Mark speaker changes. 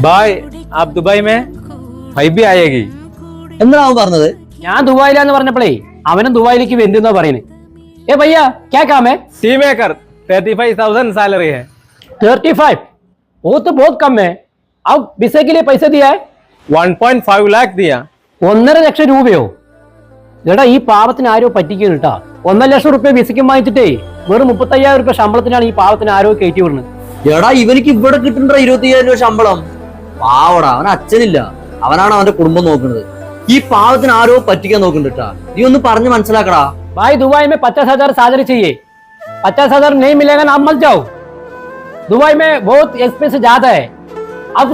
Speaker 1: भाई आप दुबई में भाई भी आएगी
Speaker 2: എന്താണ് അവൻ പറഞ്ഞത്
Speaker 3: ഞാൻ ദുബായിലാന്ന് പറഞ്ഞപ്പോഴേ അവനും ദുബായിലേക്ക് വരുന്ന പറയുന്നത് ഏ ഭയ്യ ക്യാ കാമേ
Speaker 1: tea maker thirty five thousand salary है
Speaker 3: थर्टी फाइव वो तो बहुत कम है अब विसे के लिए पैसे दिया है
Speaker 1: वन पॉइंट फाइव लाख दिया
Speaker 3: ഒന്നര ലക്ഷം രൂപയോ എടാ ഈ പാവത്തിന് ആരോ പറ്റിക്കുന്നു കേട്ടാ ഒന്നര ലക്ഷം റുപ്യ വിസയ്ക്കും വാങ്ങിച്ചിട്ടേ വെറും മുപ്പത്തയ്യായിരം റുപ്യ ശമ്പളത്തിനാണ് ഈ പാവത്തിന് ആരോ കയറ്റി വിടുന്നത്
Speaker 2: എടാ ഇവനിക്ക് ഇവിടെ കിട്ടണ്ട ഇരുപത്തി അയ്യായിരം രൂപ ശമ്പളം പാവട അവൻ അച്ഛനില്ല. അവനാണ് അവന്റെ കുടുംബം നോക്കുന്നത്. ഈ പാവത്തിന് ആരോ പറ്റിക്കാൻ നോക്കുന്നുണ്ട് നീ ഒന്ന് പറഞ്ഞ് മനസ്സിലാക്കടാ.
Speaker 3: ഭായ് ദുബായ് മേ പച്ചാസ് ഹസാർ സാജറി ചെയ്യേ പച്ചാസ് ഹസാർ നെയ്മില്ലെങ്കിൽ നമ്മൾ ജാവും ദുബായ് ബോത്ത് ബഹുത് എക്സ്പെൻസ് ജാത ഹൈ ആപ്പ്